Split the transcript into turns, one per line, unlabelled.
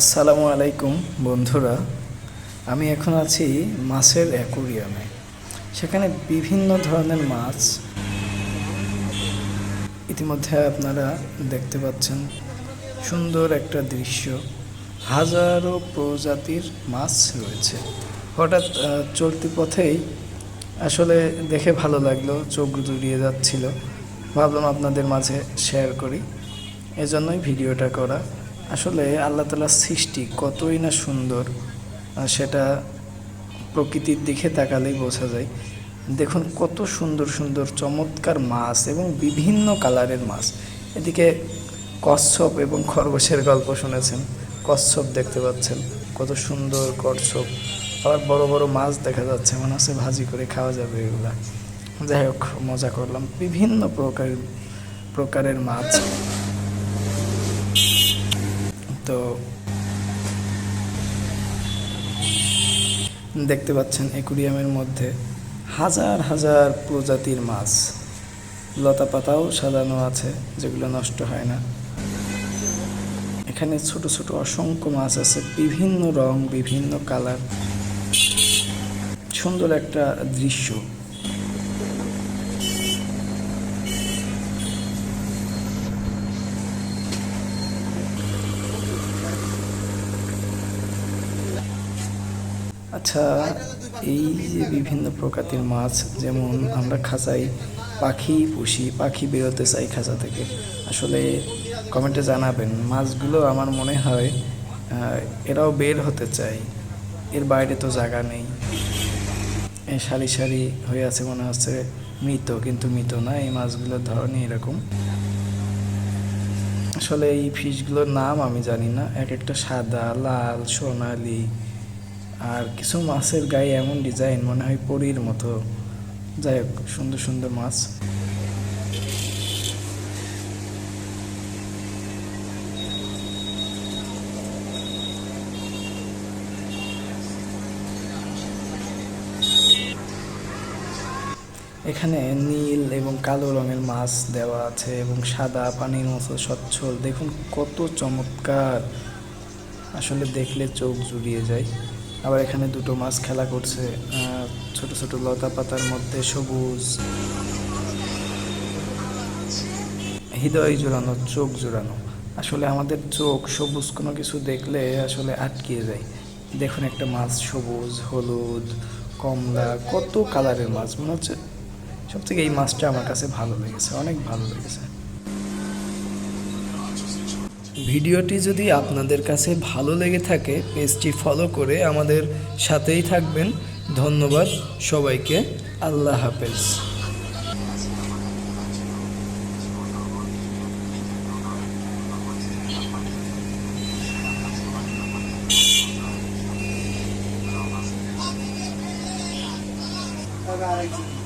আসসালামু আলাইকুম, বন্ধুরা। আমি এখন আছি মাছের অ্যাকোরিয়ামে। সেখানে বিভিন্ন ধরনের মাছ ইতিমধ্যে আপনারা দেখতে পাচ্ছেন। সুন্দর একটা দৃশ্য। হাজারো প্রজাতির মাছ রয়েছে। হঠাৎ চলতি পথেই আসলে দেখে ভালো লাগল, চোখ জুড়িয়ে যাচ্ছিল। ভাবলাম আপনাদের মাঝে শেয়ার করি। এজন্যই ভিডিওটা করা। আসলে আল্লাহ তালার সৃষ্টি কতই না সুন্দর সেটা প্রকৃতির দিকে তাকালেই বোঝা যায়। দেখুন কত সুন্দর সুন্দর চমৎকার মাছ এবং বিভিন্ন কালারের মাছ। এদিকে কচ্ছপ এবং খরগোশের গল্প শুনেছেন, কচ্ছপ দেখতে পাচ্ছেন, কত সুন্দর কচ্ছপ। আবার বড় বড় মাছ দেখা যাচ্ছে, মনে হচ্ছে ভাজি করে খাওয়া যাবে এগুলা। যাই হোক, মজা করলাম। বিভিন্ন প্রকার, প্রকারের মাছ। তো দেখতে পাচ্ছেন অ্যাকুরিয়ামের মধ্যে হাজার হাজার প্রজাতির মাছ। লতা পাতাও সাজানো আছে, যেগুলো নষ্ট হয় না। এখানে ছোট ছোট অসংখ্য মাছ আছে, বিভিন্ন রং, বিভিন্ন কালার। সুন্দর একটা দৃশ্য। আচ্ছা এই যে বিভিন্ন প্রকাতির মাছ, যেমন আমরা খাঁচাই পাখি পুষি, পাখি বেরোতে চাই খাঁচা থেকে। আসলে কমেন্টে জানাবেন, মাছগুলো আমার মনে হয় এরাও বের হতে চায়। এর বাইরে তো জায়গা নেই। সারি সারি হয়ে আছে মনে হচ্ছে মৃত, কিন্তু মৃত না, এই মাছগুলোর ধরনই এরকম। আসলে এই ফিশগুলোর নাম আমি জানি না, এক একটা সাদা, লাল, সোনালি আর কিছু মাছের গায়ে এমন ডিজাইন মনে হয় পরীর মতো। যাই হোক, সুন্দর সুন্দর মাছ। এখানে নীল এবং কালো রঙের মাছ দেওয়া আছে এবং সাদা পানির মতো স্বচ্ছল দেখুন কত চমৎকার। আসলে দেখলে চোখ জুড়িয়ে যায়। আবার এখানে দুটো মাছ খেলা করছে ছোট ছোট লতা পাতার মধ্যে সবুজ। হৃদয় জোড়ানো চোখ জোড়ানো আসলে আমাদের চোখ সবুজ কোনো কিছু দেখলে আসলে আটকিয়ে যায়। দেখুন একটা মাছ সবুজ, হলুদ, কমলা, কত কালারের মাছ। মনে হচ্ছে সব থেকে এই মাছটা আমার কাছে ভালো লেগেছে, অনেক ভালো লেগেছে। ভিডিওটি যদি আপনাদের কাছে ভালো লেগে থাকে, পেজটি ফলো করে আমাদের সাথেই থাকবেন। ধন্যবাদ সবাইকে। আল্লাহ হাফেজ।
Bye-bye.